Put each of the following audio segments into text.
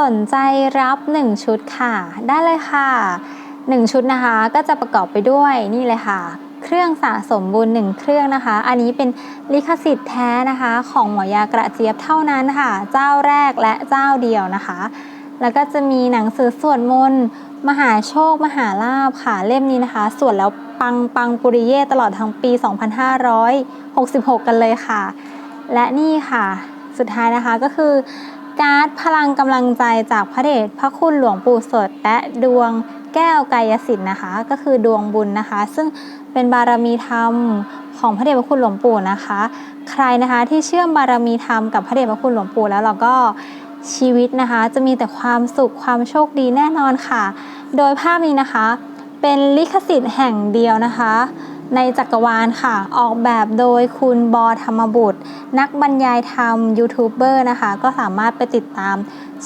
สนใจรับ 1 ชุดค่ะ ได้เลยค่ะ 1 ชุดนะคะก็จะประกอบไปด้วยนี่เลยค่ะ เครื่องสะสมบุญ1เครื่องนะคะ อันนี้เป็นลิขสิทธิ์แท้นะคะ ของหมอยากระเจี๊ยบเท่านั้นค่ะ เจ้าแรกและเจ้าเดียวนะคะ แล้วก็จะมีหนังสือสวดมนต์มหาโชค มหาลาภค่ะเล่มนี้นะคะสวดแล้วปังปังปุริเย่ตลอดทั้งปี 2566 กันเลยค่ะ และนี่ค่ะ สุดท้ายนะคะก็คือ การ์ดพลังกำลังใจจากพระเดชพระคุณหลวงปู่สด และดวงแก้วกายสิทธิ์นะคะ ก็คือดวงบุญนะคะ ซึ่งเป็นบารมีธรรมของพระเดชพระคุณหลวงปู่นะคะ ใครนะคะที่เชื่อมบารมีธรรมกับพระเดชพระคุณหลวงปู่แล้วเราก็ชีวิตนะคะ จะมีแต่ความสุขความโชคดีแน่นอนค่ะ โดยภาพนี้นะคะ เป็นลิขสิทธิ์แห่งเดียวนะคะ ในจักรวาลค่ะ ออกแบบโดยคุณบอธรรมบุตร นักบรรยายธรรมยูทูบเบอร์นะคะ ก็สามารถไปติดตาม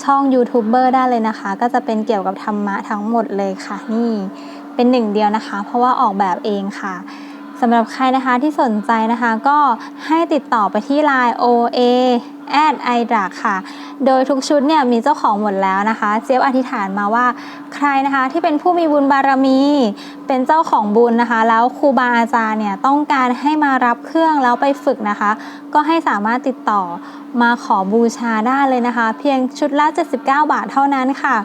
ช่องยูทูบเบอร์ได้เลยนะคะ ก็จะเป็นเกี่ยวกับธรรมะทั้งหมดเลยค่ะ นี่เป็นหนึ่งเดียวนะคะ เพราะว่าออกแบบเองค่ะ สำหรับใครนะคะที่สนใจนะคะก็ให้ติดต่อไปที่ Line OA at i d r a ค่ะ โดยทุกชุดเนี่ยมีเจ้าของหมดแล้วนะคะเจี๊ยบอธิษฐานมาว่าใครนะคะที่เป็นผู้มีบุญบารมี เป็นเจ้าของบุญนะคะ แล้วครูบาอาจารย์เนี่ยต้องการให้มารับเครื่องแล้วไปฝึกนะคะ ก็ให้สามารถติดต่อมาขอบูชาได้เลยนะคะ เพียงชุดละ 79 บาทเท่านั้นค่ะ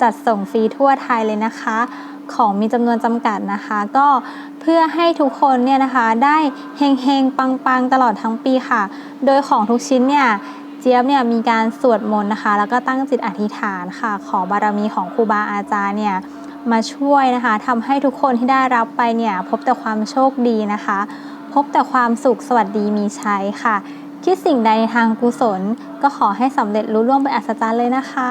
จัดส่งฟรีทั่วไทยเลยนะคะ ของมีจำนวนจำกัดนะคะ ก็เพื่อให้ทุกคนเนี่ยนะคะได้เฮงเฮงปังปังๆ ตลอดทั้งปีค่ะ โดยของทุกชิ้นเนี่ยเจี๊ยบเนี่ยมีการสวดมนต์นะคะ แล้วก็ตั้งจิตอธิษฐานค่ะ ขอบารมีของครูบาอาจารย์เนี่ยมาช่วยนะคะทำให้ทุกคนที่ได้รับไปเนี่ยพบแต่ความโชคดีนะคะ พบแต่ความสุขสวัสดีมีชัยค่ะ คิดสิ่งใดในทางกุศล ก็ขอให้สำเร็จรุ่ล่วงไปนอัศจรรย์เลยนะคะ